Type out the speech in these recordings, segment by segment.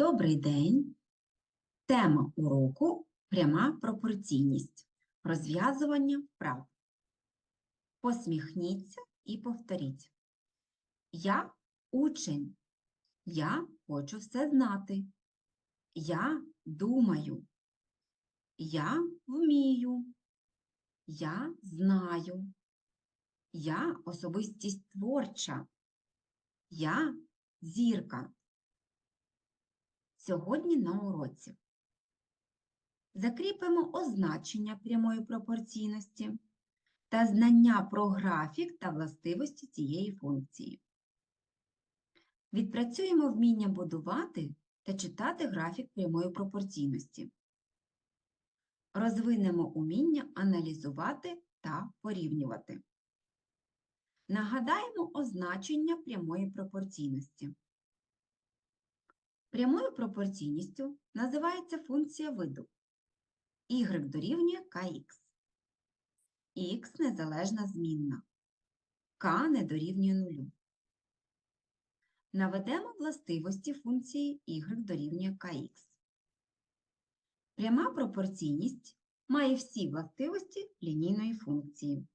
Добрий день. Тема уроку пряма пропорційність. Розв'язування вправ. Посміхніться і повторіть. Я учень. Я хочу все знати. Я думаю. Я вмію. Я знаю. Я особистість творча. Я зірка. Сьогодні на уроці закріпимо означення прямої пропорційності та знання про графік та властивості цієї функції. Відпрацюємо вміння будувати та читати графік прямої пропорційності. Розвинемо уміння аналізувати та порівнювати. Нагадаємо означення прямої пропорційності. Прямою пропорційністю називається функція виду y дорівнює kx. х незалежна змінна, k не дорівнює нулю. Наведемо властивості функції y дорівнює kx. Пряма пропорційність має всі властивості лінійної функції.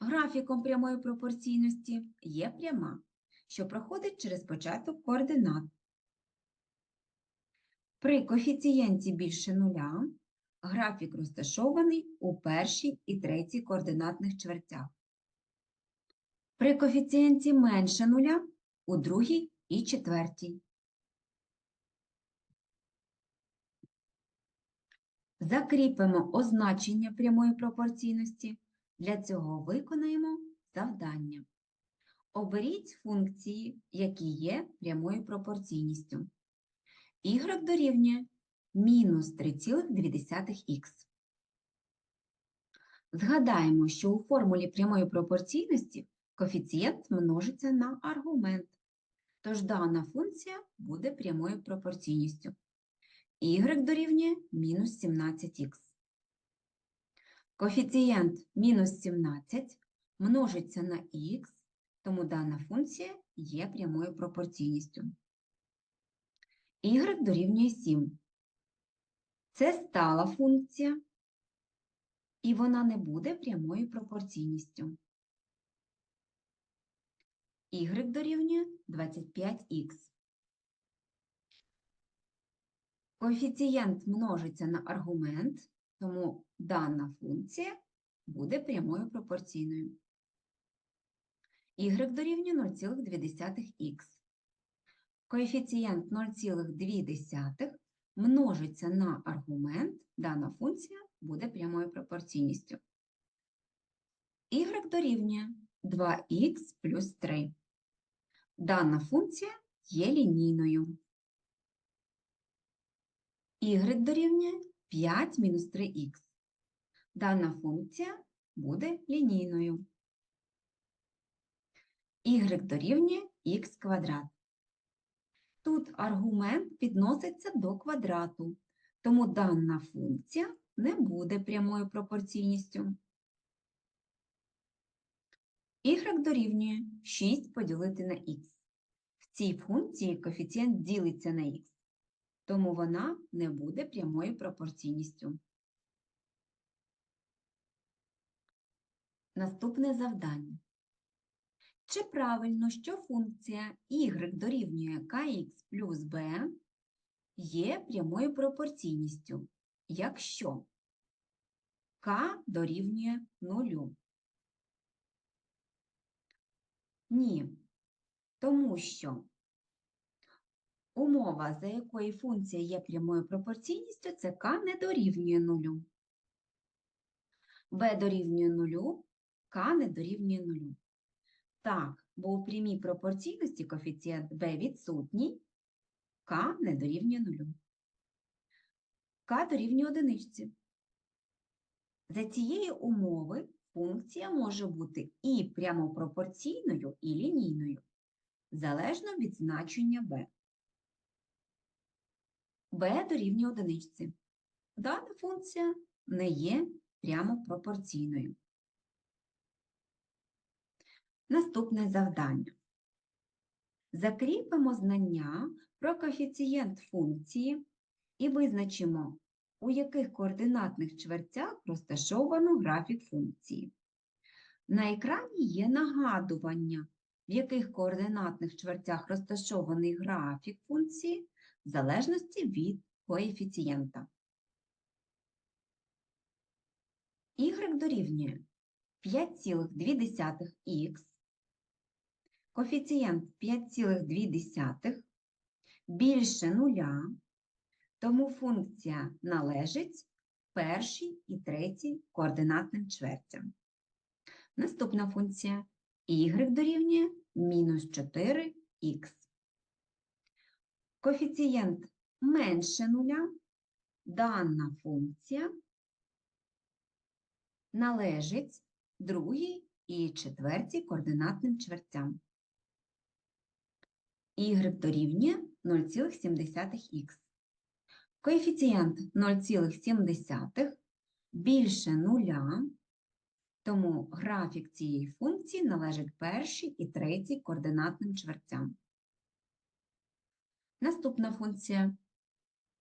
Графіком прямої пропорційності є пряма що проходить через початок координат. При коефіцієнті більше нуля графік розташований у першій і третій координатних чвертях. При коефіцієнті менше нуля у другій і четвертій. Закріпимо означення прямої пропорційності. Для цього виконаємо завдання. Оберіть функції, які є прямою пропорційністю. y дорівнює мінус 3,2х. Згадаємо, що у формулі прямої пропорційності коефіцієнт множиться на аргумент, тож дана функція буде прямою пропорційністю. y дорівнює мінус 17х. Коефіцієнт мінус 17 множиться на х тому дана функція є прямою пропорційністю. y дорівнює 7. Це стала функція, і вона не буде прямою пропорційністю. y дорівнює 25х. Коефіцієнт множиться на аргумент, тому дана функція буде прямою пропорційною y дорівнює 0,2х. Коефіцієнт 0,2 множиться на аргумент, дана функція буде прямою пропорційністю. y дорівнює 2х плюс 3. Дана функція є лінійною. y дорівнює 5 мінус 3х. Дана функція буде лінійною y дорівнює х квадрат. Тут аргумент підноситься до квадрату, тому дана функція не буде прямою пропорційністю. y дорівнює 6 поділити на х. В цій функції коефіцієнт ділиться на х, тому вона не буде прямою пропорційністю. Наступне завдання. Чи правильно, що функція y дорівнює kx плюс b є прямою пропорційністю, якщо k дорівнює нулю? Ні, тому що умова, за якої функція є прямою пропорційністю, це k не дорівнює нулю. b дорівнює нулю, k не дорівнює нулю. Так, бо у прямій пропорційності коефіцієнт b відсутній, k не дорівнює нулю. k дорівнює одиничці. За цієї умови функція може бути і прямопропорційною, і лінійною, залежно від значення b. b дорівнює одиничці. Дана функція не є прямопропорційною. Наступне завдання. Закріпимо знання про коефіцієнт функції і визначимо, у яких координатних чвертях розташовано графік функції. На екрані є нагадування, в яких координатних чвертях розташований графік функції в залежності від коефіцієнта. y дорівнює 5,2х, коефіцієнт 5,2 більше нуля, тому функція належить першій і третій координатним чвертям. Наступна функція y дорівнює мінус 4х. Коефіцієнт менше нуля, дана функція належить другій і четвертій координатним чвертям. Y дорівнює 0,7х. Коефіцієнт 0,7 більше нуля, тому графік цієї функції належить першій і третій координатним чвертям. Наступна функція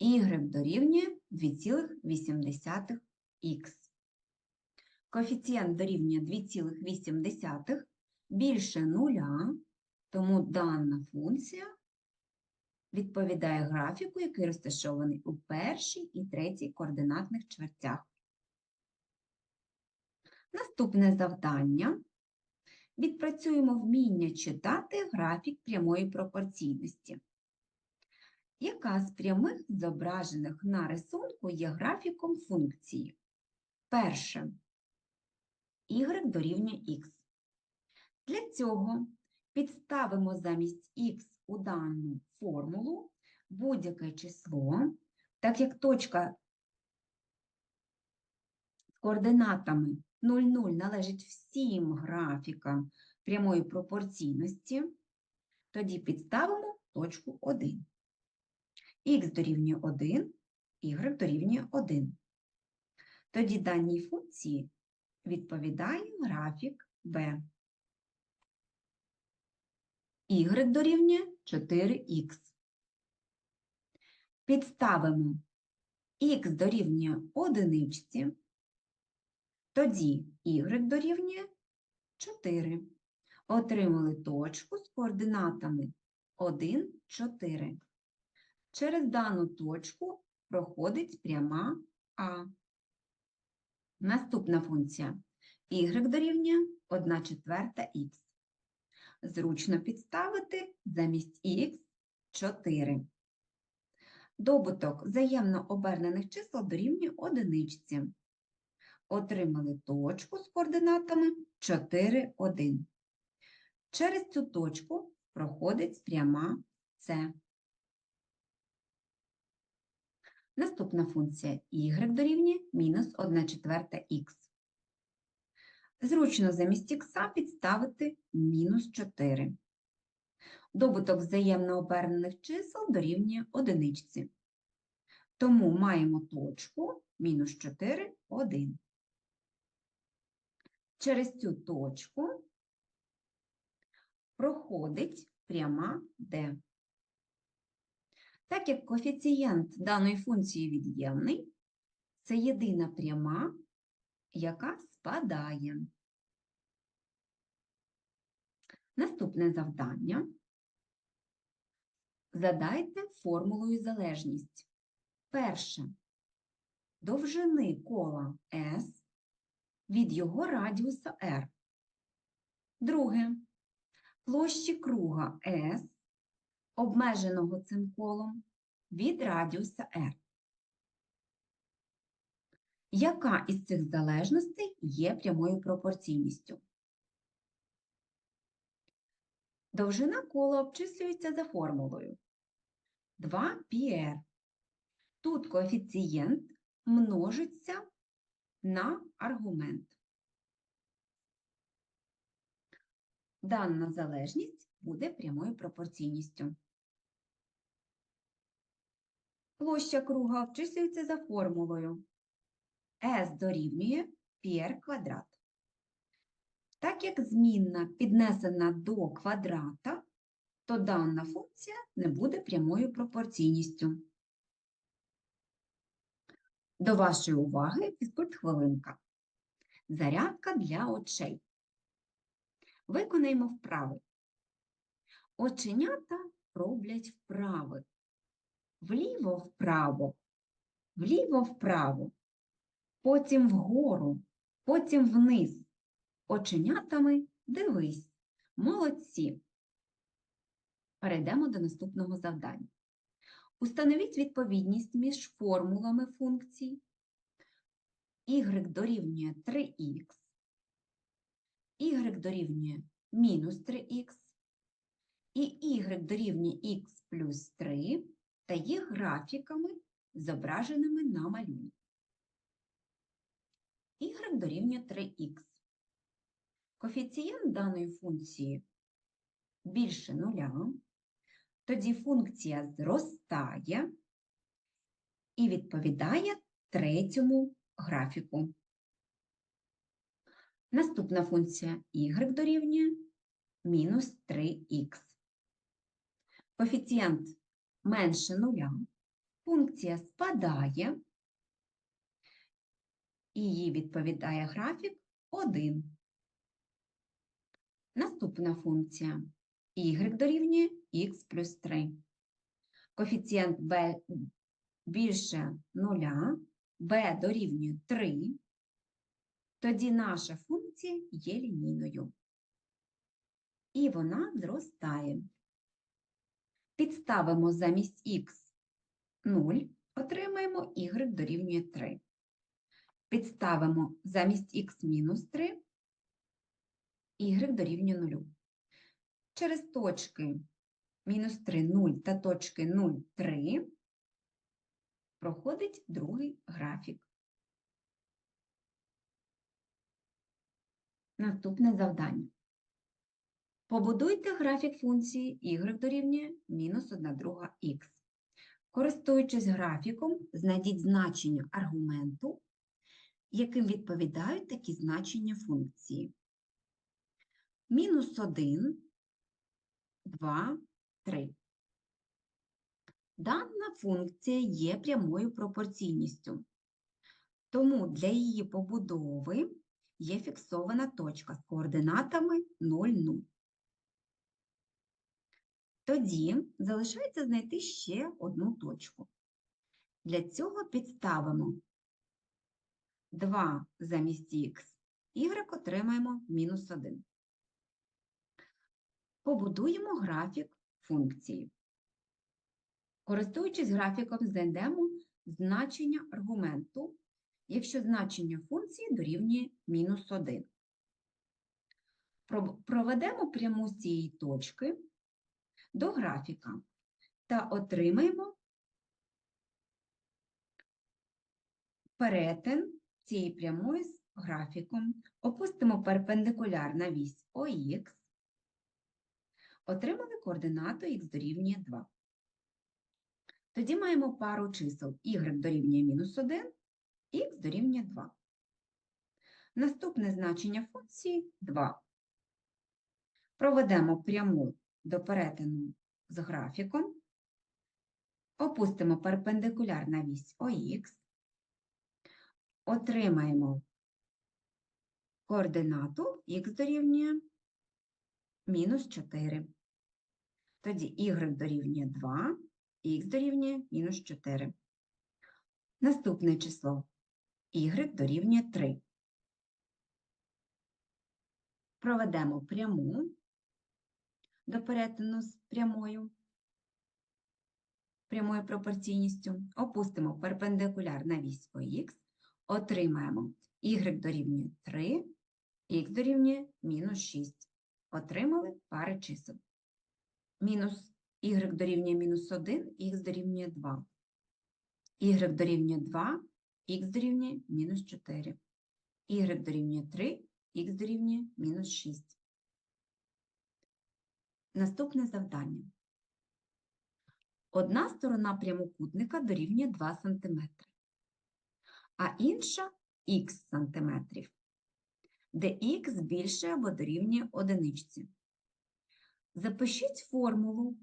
y дорівнює 2,8х. Коефіцієнт дорівнює 2,8 більше нуля, тому дана функція відповідає графіку, який розташований у першій і третій координатних чвертях. Наступне завдання. Відпрацюємо вміння читати графік прямої пропорційності. Яка з прямих, зображених на рисунку, є графіком функції? Перше. y дорівнює х. Для цього підставимо замість х у дану формулу будь-яке число, так як точка з координатами 0,0 належить всім графікам прямої пропорційності, тоді підставимо точку 1. х дорівнює 1, y дорівнює 1. Тоді даній функції відповідає графік b. y дорівнює 4х. Підставимо х дорівнює одиничці, тоді y дорівнює 4. Отримали точку з координатами 1, 4. Через дану точку проходить пряма А. Наступна функція y дорівнює 1 четверта х. Зручно підставити замість х 4. Добуток взаємно обернених чисел дорівнює одиничці. Отримали точку з координатами 4, 1. Через цю точку проходить пряма С. Наступна функція y дорівнює мінус 1 четверта х. Зручно замість х підставити мінус 4. Добуток взаємно обернених чисел дорівнює одиничці. Тому маємо точку мінус 4, 1. Через цю точку проходить пряма d. Так як коефіцієнт даної функції від'ємний, це єдина пряма, яка спадає. Наступне завдання. Задайте формулою залежність. Перше. Довжини кола S від його радіуса R. Друге. Площі круга S, обмеженого цим колом, від радіуса R. Яка із цих залежностей є прямою пропорційністю? Довжина кола обчислюється за формулою 2πr. Тут коефіцієнт множиться на аргумент. Дана залежність буде прямою пропорційністю. Площа круга обчислюється за формулою S дорівнює πr квадрат. Так як змінна піднесена до квадрата, то дана функція не буде прямою пропорційністю. До вашої уваги фізкульт хвилинка. Зарядка для очей. Виконаємо вправи. Оченята роблять вправи. Вліво-вправо, вліво-вправо, потім вгору, потім вниз. Оченятами дивись. Молодці. Перейдемо до наступного завдання. Установіть відповідність між формулами функцій. y дорівнює 3х, y дорівнює мінус 3х, і y дорівнює х плюс 3 та їх графіками, зображеними на малюнку. y дорівнює 3х. Коефіцієнт даної функції більше нуля, тоді функція зростає і відповідає третьому графіку. Наступна функція y дорівнює мінус 3х. Коефіцієнт менше нуля, функція спадає, і їй відповідає графік 1. Наступна функція y дорівнює х плюс 3. Коефіцієнт b більше 0, b дорівнює 3, тоді наша функція є лінійною. І вона зростає. Підставимо замість х 0, отримаємо y дорівнює 3. Підставимо замість х мінус 3, y дорівнює 0. Через точки мінус 3, 0 та точки 0, 3 проходить другий графік. Наступне завдання. Побудуйте графік функції y дорівнює мінус 1 друга х. Користуючись графіком, знайдіть значення аргументу, яким відповідають такі значення функції. Мінус 1, 2, 3. Дана функція є прямою пропорційністю, тому для її побудови є фіксована точка з координатами 0, 0. Тоді залишається знайти ще одну точку. Для цього підставимо 2 замість х, y отримаємо мінус 1. Побудуємо графік функції. Користуючись графіком, знайдемо значення аргументу, якщо значення функції дорівнює мінус 1. Проведемо пряму з цієї точки до графіка та отримаємо перетин цієї прямої з графіком, опустимо перпендикуляр на вісь ОХ, отримали координату х дорівнює 2. Тоді маємо пару чисел y дорівнює мінус 1, х дорівнює 2. Наступне значення функції 2. Проведемо пряму до перетину з графіком, опустимо перпендикуляр на вісь ОХ, отримаємо координату х дорівнює мінус 4. Тоді y дорівнює 2, х дорівнює мінус 4. Наступне число y дорівнює 3. Проведемо пряму до перетину з прямою, прямою пропорційністю, опустимо перпендикуляр на вісь ОХ, отримаємо y дорівнює 3, х дорівнює мінус 6. Отримали пари чисел. Мінус y дорівнює мінус 1, х дорівнює 2. y дорівнює 2, х дорівнює мінус 4. y дорівнює 3, х дорівнює мінус 6. Наступне завдання. Одна сторона прямокутника дорівнює 2 см, а інша х сантиметрів, де х більше або дорівнює одиничці. Запишіть формулу,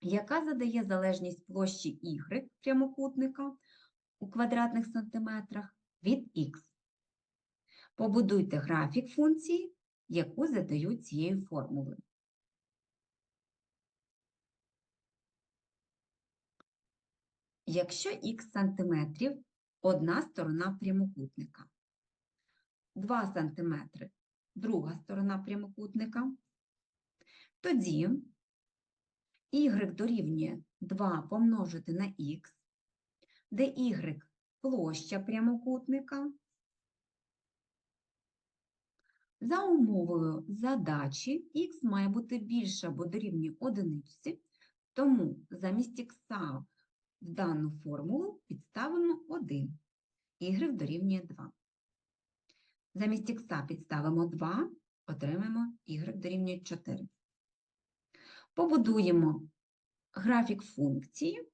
яка задає залежність площі y прямокутника у квадратних сантиметрах від х. Побудуйте графік функції, яку задають цією формулою. Якщо х сантиметрів одна сторона прямокутника, 2 сантиметри друга сторона прямокутника, тоді y дорівнює 2 помножити на х, де y площа прямокутника. За умовою задачі х має бути більше або дорівнює одиниці, тому замість х в дану формулу підставимо 1, y дорівнює 2. Замість х підставимо 2, отримаємо y дорівнює 4. Побудуємо графік функції.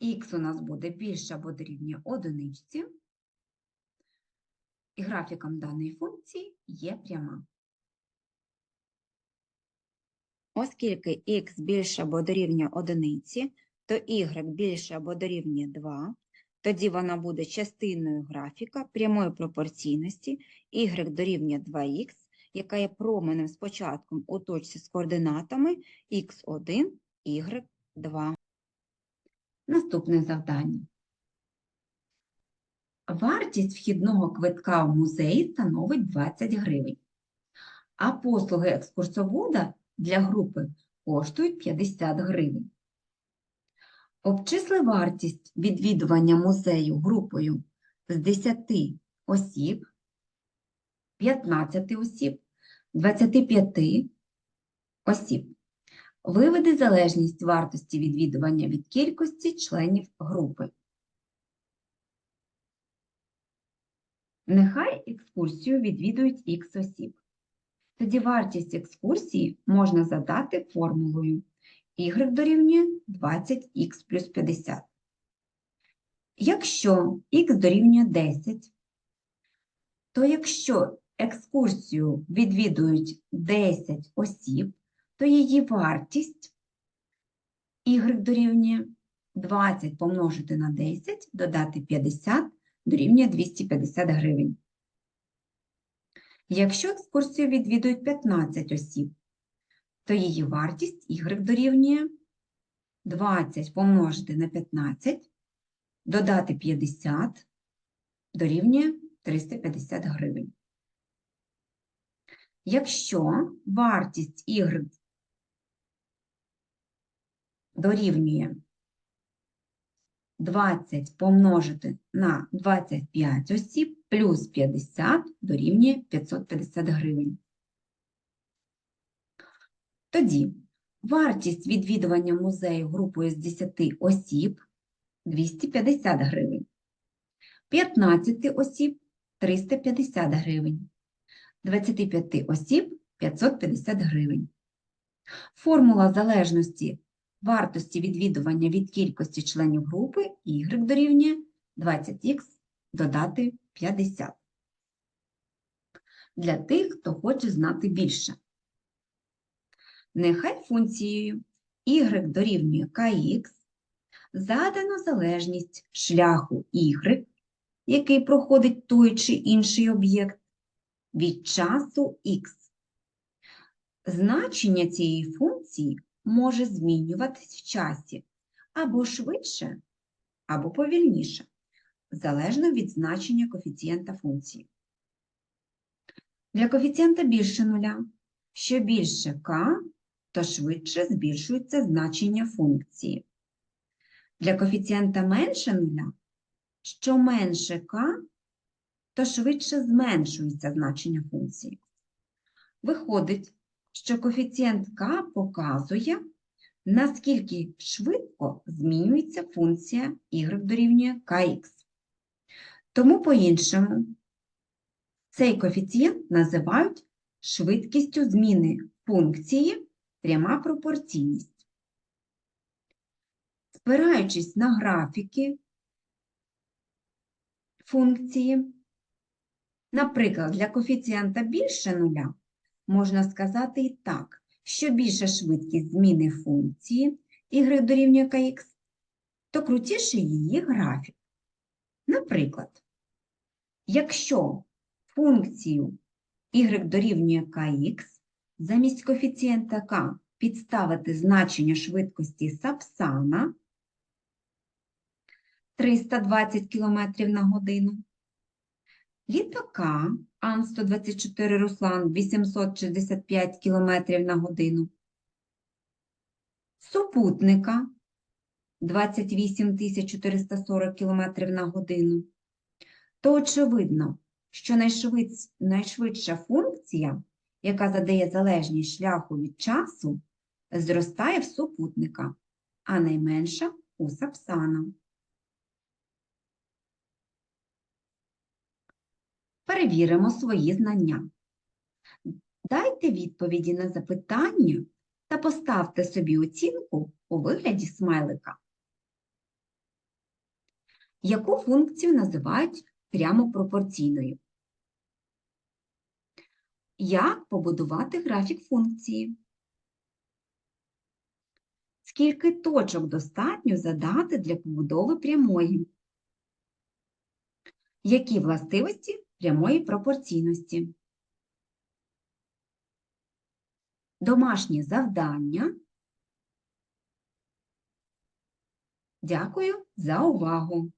Х у нас буде більше або дорівнює одиниці. І графіком даної функції є пряма. Оскільки х більше або дорівнює одиниці, то y більше або дорівнює 2, тоді вона буде частиною графіка прямої пропорційності y дорівнює 2х, яка є променем з початком у точці з координатами x1, y2. Наступне завдання. Вартість вхідного квитка в музей становить 20 гривень, а послуги екскурсовода для групи коштують 50 гривень. Обчисли вартість відвідування музею групою з 10 осіб, 15 осіб, 25 осіб. Виведи залежність вартості відвідування від кількості членів групи. Нехай екскурсію відвідують х осіб. Тоді вартість екскурсії можна задати формулою y дорівнює 20х плюс 50. Якщо х дорівнює 10, то якщо екскурсію відвідують 10 осіб, то її вартість y дорівнює 20 помножити на 10, додати 50 дорівнює 250 гривень. Якщо екскурсію відвідують 15 осіб, то її вартість y дорівнює 20 помножити на 15, додати 50 дорівнює 350 гривень. Якщо вартість y дорівнює 20 помножити на 25 осіб плюс 50 дорівнює 550 гривень. Тоді вартість відвідування музею групою з 10 осіб 250 гривень, 15 осіб 350 гривень, 25 осіб 550 гривень. Формула залежності вартості відвідування від кількості членів групи y дорівнює 20х додати 50. Для тих, хто хоче знати більше. Нехай функцією y дорівнює kx задано залежність шляху y, який проходить той чи інший об'єкт, від часу x. Значення цієї функції може змінюватись в часі або швидше, або повільніше, залежно від значення коефіцієнта функції. Для коефіцієнта більше нуля, що більше k, то швидше збільшується значення функції. Для коефіцієнта менше нуля, що менше k, то швидше зменшується значення функції. Виходить, що коефіцієнт k показує, наскільки швидко змінюється функція y дорівнює kx. Тому по-іншому цей коефіцієнт називають швидкістю зміни функції пряма пропорційність. Спираючись на графіки функції, Наприклад, для коефіцієнта більше нуля можна сказати і так, що більша швидкість зміни функції y дорівнює kx, то крутіше її графік. Наприклад, якщо функцію y дорівнює kx замість коефіцієнта k підставити значення швидкості Сапсана 320 км на годину, літака Ан-124 Руслан 865 км на годину, супутника 28 440 км на годину, то очевидно, що найшвидш- найшвидша функція, яка задає залежність шляху від часу, зростає в супутника, а найменша у Сапсана. Перевіримо свої знання. Дайте відповіді на запитання та поставте собі оцінку у вигляді смайлика. Яку функцію називають прямо пропорційною? Як побудувати графік функції? Скільки точок достатньо задати для побудови прямої? Які властивості прямої пропорційності? Домашнє завдання. Дякую за увагу!